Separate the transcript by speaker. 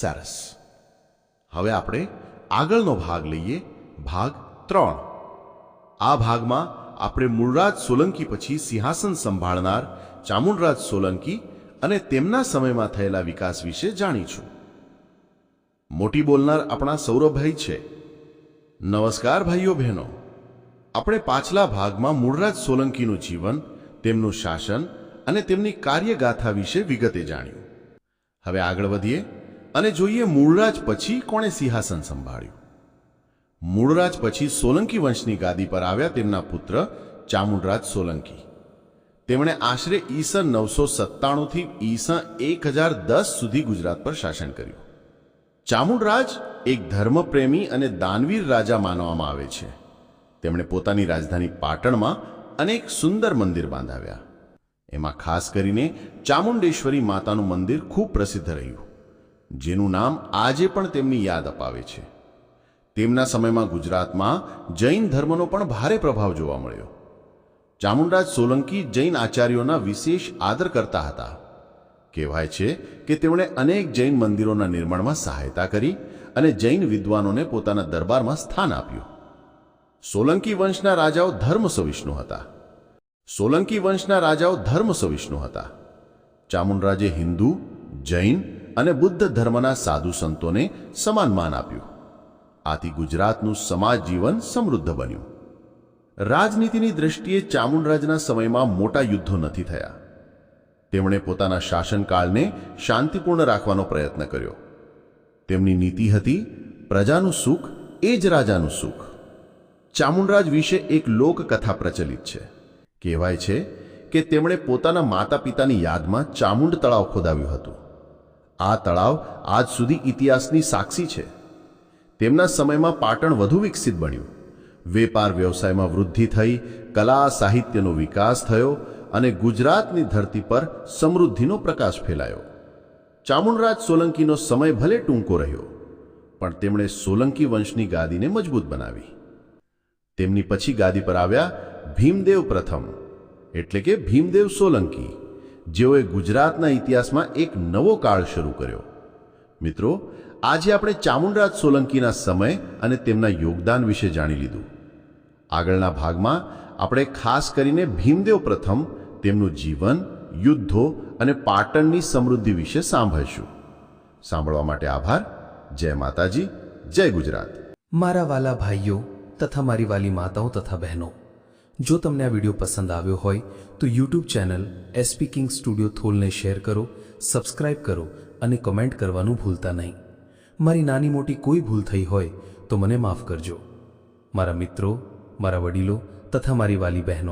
Speaker 1: સરસ. હવે આપણે આગળનો ભાગ લઈએ, ભાગ ત્રણ. આ ભાગમાં આપણે મૂળરાજ સોલંકી પછી સિંહાસન સંભાળનાર ચામુંડરાજ સોલંકી અને તેમના સમયમાં થયેલા વિકાસ વિશે જાણીશું. મોટી બોલનાર આપણા સૌરભભાઈ છે. નમસ્કાર ભાઈઓ બહેનો. આપણે પાછલા ભાગમાં મૂળરાજ સોલંકીનું જીવન, તેમનું શાસન અને તેમની કાર્યગાથા વિશે વિગતે જાણ્યું. હવે આગળ વધીએ. અને જોઈએ મૂળરાજ પછી કોણે સિંહાસન સંભાળ્યું. મૂળરાજ પછી સોલંકી વંશની ગાદી પર આવ્યા તેમના પુત્ર ચામુંડરાજ સોલંકી. તેમણે આશરે ઈસન નવસો સત્તાણુંથી ઈસન એક હજાર દસ સુધી ગુજરાત પર શાસન કર્યું. ચામુંડરાજ એક ધર્મપ્રેમી અને દાનવીર રાજા માનવામાં આવે છે. તેમણે પોતાની રાજધાની પાટણમાં અનેક સુંદર મંદિર બાંધાવ્યા. એમાં ખાસ કરીને ચામુંડેશ્વરી માતાનું મંદિર ખૂબ પ્રસિદ્ધ રહ્યું. જેનું નામ આજે પણ તેમની યાદ અપાવે છે. તેમના સમયમાં ગુજરાતમાં જૈન ધર્મનો પણ ભારે પ્રભાવ જોવા મળ્યો. ચામુંડરાજ સોલંકી જૈન આચાર્યોના વિશેષ આદર કરતા હતા. કહેવાય છે કે તેમણે અનેક જૈન મંદિરોના નિર્માણમાં સહાયતા કરી અને જૈન વિદ્વાનોને પોતાના દરબારમાં સ્થાન આપ્યું. સોલંકી વંશના રાજાઓ ધર્મ સવિષ્ણુ હતા. સોલંકી વંશના રાજાઓ ધર્મ સવિષ્ણુ હતા. ચામુંડરાજે હિન્દુ, જૈન અને બુદ્ધ ધર્મના સાધુ સંતોને સમાન માન આપ્યું. આથી ગુજરાતનું સમાજ જીવન સમૃદ્ધ બન્યું. રાજનીતિની દ્રષ્ટિએ ચામુંડરાજના સમયમાં મોટા યુદ્ધો નથી થયા. તેમણે પોતાના શાસનકાળને શાંતિપૂર્ણ રાખવાનો પ્રયત્ન કર્યો. તેમની નીતિ હતી, પ્રજાનું સુખ એ જ રાજાનું સુખ. ચામુંડરાજ વિશે એક લોકકથા પ્રચલિત છે. કહેવાય છે કે તેમણે પોતાના માતા પિતાની યાદમાં ચામુંડ તળાવ ખોદાવ્યું હતું. આ તળાવ આજ સુધી ઇતિહાસની સાક્ષી છે. તેમના સમયમાં પાટણ વધુ વિકસિત બન્યું. વેપાર વ્યવસાયમાં વૃદ્ધિ થઈ, કલા સાહિત્યનો વિકાસ થયો અને ગુજરાતની ધરતી પર સમૃદ્ધિનો પ્રકાશ ફેલાયો. ચામુંડરાજ સોલંકીનો સમય ભલે ટૂંકો રહ્યો, પણ તેમણે સોલંકી વંશની ગાદીને મજબૂત બનાવી. તેમની પછી ગાદી પર આવ્યા ભીમદેવ પ્રથમ, એટલે કે ભીમદેવ સોલંકી. જેઓએ ગુજરાતના ઇતિહાસમાં એક નવો કાળ શરૂ કર્યો. મિત્રો, આજે આપણે ચામુંડરાજ સોલંકીના સમય અને તેમના યોગદાન વિશે જાણી લીધું. આગળના ભાગમાં આપણે ખાસ કરીને ભીમદેવ પ્રથમ, તેમનું જીવન, યુદ્ધો અને પાટણની સમૃદ્ધિ વિશે સાંભળીશું. સાંભળવા માટે આભાર. જય માતાજી. જય ગુજરાત.
Speaker 2: મારા વાલા ભાઈઓ તથા મારી વાલી માતાઓ તથા બહેનો જો તમને આ વીડિયો પસંદ આવ્યો હોય, તો YouTube channel SP King Studio થોલને share કરો, સબસ્ક્રાઇબ કરો અને કમેન્ટ કરવાનું ભૂલતા નહીં. મારી નાની મોટી કોઈ ભૂલ થઈ હોય, તો મને માફ કરજો. મારા મિત્રો, મારા વડીલો તથા મારી વાલી બહેનો.